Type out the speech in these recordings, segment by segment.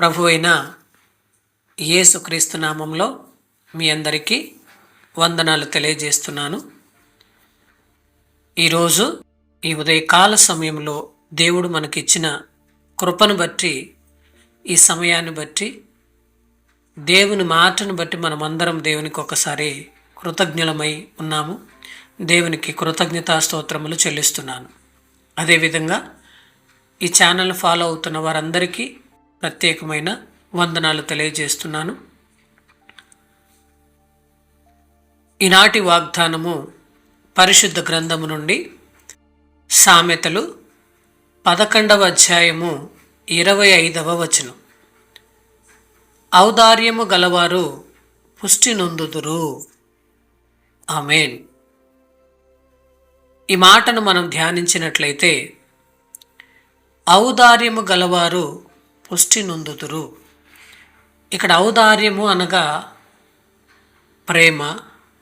ప్రభు అయిన యేసుక్రీస్తు నామంలో మీ అందరికీ వందనాలు తెలియజేస్తున్నాను. ఈరోజు ఈ ఉదయకాల సమయంలో దేవుడు మనకిచ్చిన కృపను బట్టి ఈ సమయాన్ని బట్టి దేవుని మాటను బట్టి మనమందరం దేవునికి ఒకసారి కృతజ్ఞులమై ఉన్నాము. దేవునికి కృతజ్ఞతా స్తోత్రములు చెల్లిస్తున్నాను. అదేవిధంగా ఈ ఛానల్ ఫాలో అవుతున్న వారందరికీ ప్రత్యేకమైన వందనాలు తెలియజేస్తున్నాను. ఈనాటి వాగ్దానము పరిశుద్ధ గ్రంథము నుండి సామెతలు పదకొండవ అధ్యాయము ఇరవై ఐదవ వచనం. ఔదార్యము గలవారు పుష్టి నొందుదురు. ఆమెన్. ఈ మాటను మనం ధ్యానించినట్లయితే ఔదార్యము గలవారు పుష్టి నొందుదురు. ఇక్కడ ఔదార్యము అనగా ప్రేమ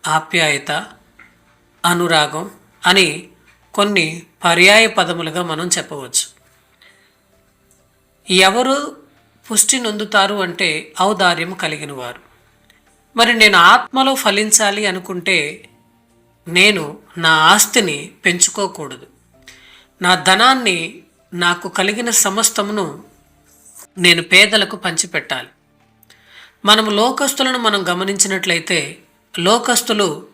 ఆప్యాయత అనురాగం అని కొన్ని పర్యాయ పదములుగా మనం చెప్పవచ్చు. ఎవరు పుష్టి నొందుతారు అంటే ఔదార్యం కలిగిన వారు. మరి నేను ఆత్మలో ఫలించాలి అనుకుంటే నేను నా ఆస్తిని పెంచుకోకూడదు. నా ధనాన్ని నాకు కలిగిన సమస్తమును నేను పేదలకు పంచిపెట్టాలి. మనము లోకస్తులను మనం గమనించినట్లయితే లోకస్తులు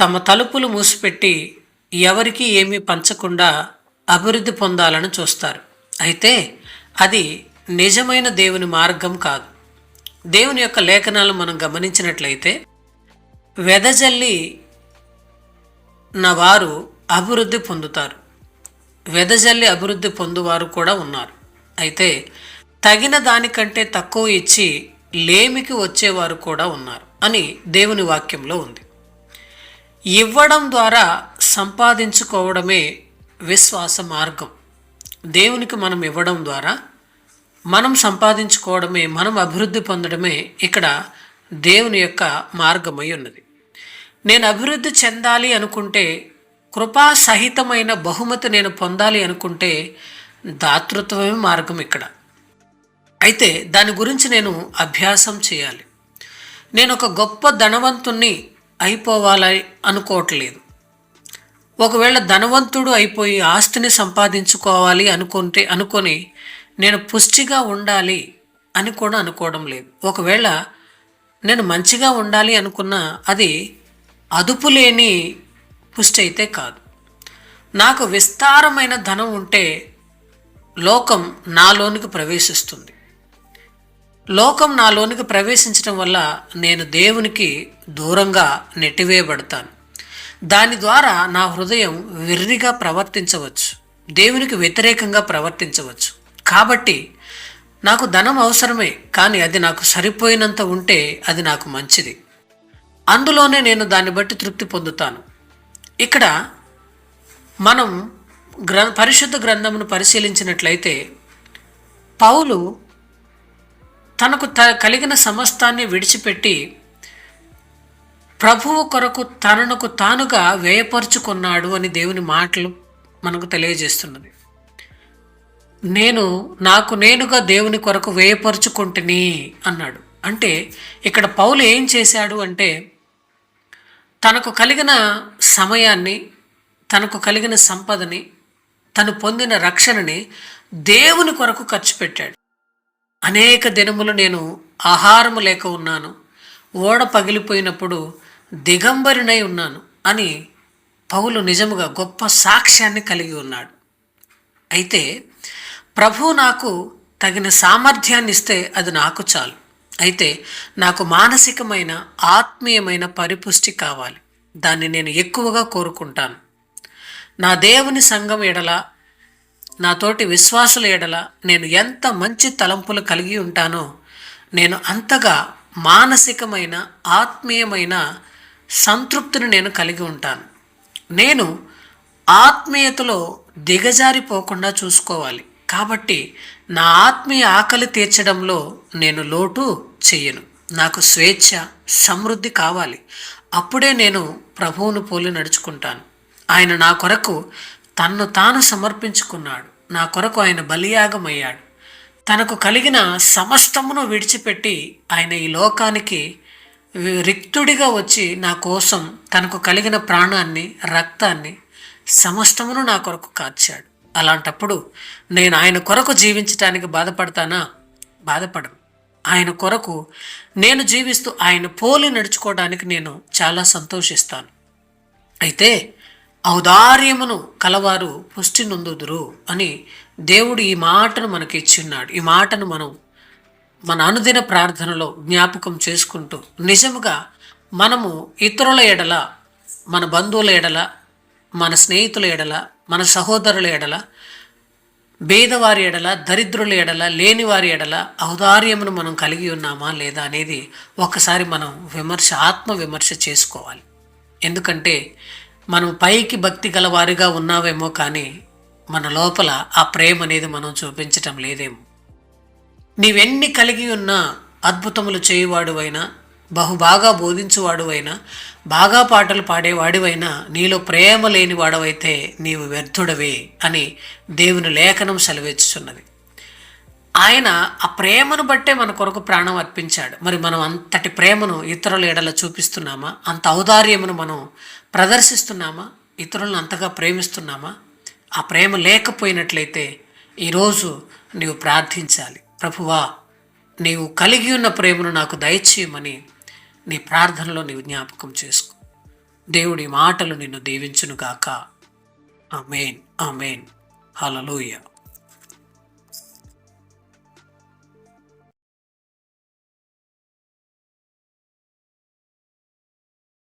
తమ తలుపులు మూసిపెట్టి ఎవరికి ఏమీ పంచకుండా అభివృద్ధి పొందాలని చూస్తారు. అయితే అది నిజమైన దేవుని మార్గం కాదు. దేవుని యొక్క లేఖనాలు మనం గమనించినట్లయితే వెదజల్లి నా వారు అభివృద్ధి పొందుతారు. వెదజల్లి అభివృద్ధి పొందువారు కూడా ఉన్నారు. అయితే తగిన దానికంటే తక్కువ ఇచ్చి లేమికి వచ్చేవారు కూడా ఉన్నారు అని దేవుని వాక్యంలో ఉంది. ఇవ్వడం ద్వారా సంపాదించుకోవడమే విశ్వాస మార్గం. దేవునికి మనం ఇవ్వడం ద్వారా మనం సంపాదించుకోవడమే మనం అభివృద్ధి పొందడమే ఇక్కడ దేవుని యొక్క మార్గమై ఉన్నది. నేను అభివృద్ధి చెందాలి అనుకుంటే కృపా సహితమైన బహుమతి నేను పొందాలి అనుకుంటే దాతృత్వమే మార్గం ఇక్కడ. అయితే దాని గురించి నేను అభ్యాసం చేయాలి. నేను ఒక గొప్ప ధనవంతుణ్ణి అయిపోవాలి అనుకోవట్లేదు. ఒకవేళ ధనవంతుడు అయిపోయి ఆస్తిని సంపాదించుకోవాలి అనుకుంటే అనుకొని నేను పుష్టిగా ఉండాలి అని కూడా అనుకోవడం లేదు. ఒకవేళ నేను మంచిగా ఉండాలి అనుకున్నా అది అదుపు లేని పుష్టి అయితే కాదు. నాకు విస్తారమైన ధనం ఉంటే లోకం నాలోనికి ప్రవేశిస్తుంది. లోకం నాలోనికి ప్రవేశించడం వల్ల నేను దేవునికి దూరంగా నెట్టివేయబడతాను. దాని ద్వారా నా హృదయం వెర్రిగా ప్రవర్తించవచ్చు. దేవునికి వ్యతిరేకంగా ప్రవర్తించవచ్చు. కాబట్టి నాకు ధనం అవసరమే కానీ అది నాకు సరిపోయినంత ఉంటే అది నాకు మంచిది. అందులోనే నేను దాన్ని బట్టి తృప్తి పొందుతాను. ఇక్కడ మనం గ్ర పరిశుద్ధ గ్రంథమును పరిశీలించినట్లయితే పౌలు తనకు త కలిగిన సమస్తాన్ని విడిచిపెట్టి ప్రభువు కొరకు తనకు తానుగా వ్యయపరుచుకున్నాడు అని దేవుని మాటలు మనకు తెలియజేస్తున్నది. నేను నాకు నేనుగా దేవుని కొరకు వ్యయపరుచుకుంటుని అన్నాడు. అంటే ఇక్కడ పౌలు ఏం చేశాడు అంటే తనకు కలిగిన సమయాన్ని తనకు కలిగిన సంపదని తను పొందిన రక్షణని దేవుని కొరకు ఖర్చు పెట్టాడు. అనేక దినములు నేను ఆహారము లేక ఉన్నాను. ఓడ పగిలిపోయినప్పుడు దిగంబరినై ఉన్నాను అని పౌలు నిజముగా గొప్ప సాక్ష్యాన్ని కలిగి ఉన్నాడు. అయితే ప్రభు నాకు తగిన సామర్థ్యాన్ని ఇస్తే అది నాకు చాలు. అయితే నాకు మానసికమైన ఆత్మీయమైన పరిపుష్టి కావాలి. దాన్ని నేను ఎక్కువగా కోరుకుంటాను. నా దేవుని సంఘం ఎడల నాతోటి విశ్వాసుల ఎడల నేను ఎంత మంచి తలంపులు కలిగి ఉంటానో నేను అంతగా మానసికమైన ఆత్మీయమైన సంతృప్తిని నేను కలిగి ఉంటాను. నేను ఆత్మీయతలో దిగజారిపోకుండా చూసుకోవాలి. కాబట్టి నా ఆత్మీయ ఆకలి తీర్చడంలో నేను లోటు చెయ్యను. నాకు స్వేచ్ఛ సమృద్ధి కావాలి. అప్పుడే నేను ప్రభువును పోలి నడుచుకుంటాను. ఆయన నా కొరకు తన్ను తాను సమర్పించుకున్నాడు. నా కొరకు ఆయన బలియాగమయ్యాడు. తనకు కలిగిన సమస్తమును విడిచిపెట్టి ఆయన ఈ లోకానికి రిక్తుడిగా వచ్చి నా కోసం తనకు కలిగిన ప్రాణాన్ని రక్తాన్ని సమస్తమును నా కొరకు కాచాడు. అలాంటప్పుడు నేను ఆయన కొరకు జీవించటానికి బాధపడతానా? బాధపడను. ఆయన కొరకు నేను జీవిస్తూ ఆయన పోలి నడుచుకోవడానికి నేను చాలా సంతోషిస్తాను. అయితే ఔదార్యమును కలవారు పుష్టి నొందుదురు అని దేవుడు ఈ మాటను మనకి ఇచ్చిన్నాడు. ఈ మాటను మనం మన అనుదిన ప్రార్థనలో జ్ఞాపకం చేసుకుంటూ నిజముగా మనము ఇతరుల ఎడల మన బంధువుల ఎడల మన స్నేహితుల ఎడల మన సహోదరుల ఎడల భేదవారి ఎడల దరిద్రుల ఎడల లేనివారి ఎడల ఔదార్యమును మనం కలిగి ఉన్నామా లేదా అనేది ఒకసారి మనం విమర్శ ఆత్మ విమర్శ చేసుకోవాలి. ఎందుకంటే మనం పైకి భక్తి గలవారిగా ఉన్నావేమో కానీ మన లోపల ఆ ప్రేమ అనేది మనం చూపించటం లేదేమో. నీవెన్ని కలిగి ఉన్నా అద్భుతములు చేయువాడువైనా బహుబాగా బోధించువాడువైనా బాగా పాటలు పాడేవాడివైనా నీలో ప్రేమ లేనివాడవైతే నీవు వ్యర్థుడవే అని దేవుని లేఖనం సెలవిచ్చుచున్నది. ఆయన ఆ ప్రేమను బట్టే మన కొరకు ప్రాణం అర్పించాడు. మరి మనం అంతటి ప్రేమను ఇతరుల ఎడల చూపిస్తున్నామా? అంత ఔదార్యమును మనం ప్రదర్శిస్తున్నామా? ఇతరులను అంతగా ప్రేమిస్తున్నామా? ఆ ప్రేమ లేకపోయినట్లయితే ఈరోజు నీవు ప్రార్థించాలి. ప్రభువా నీవు కలిగి ఉన్న ప్రేమను నాకు దయచేయమని నీ ప్రార్థనలో నీవు జ్ఞాపకం చేసుకో. దేవుడి మాటలు నిన్ను దీవించునుగాక. Amen amen. హలలోయ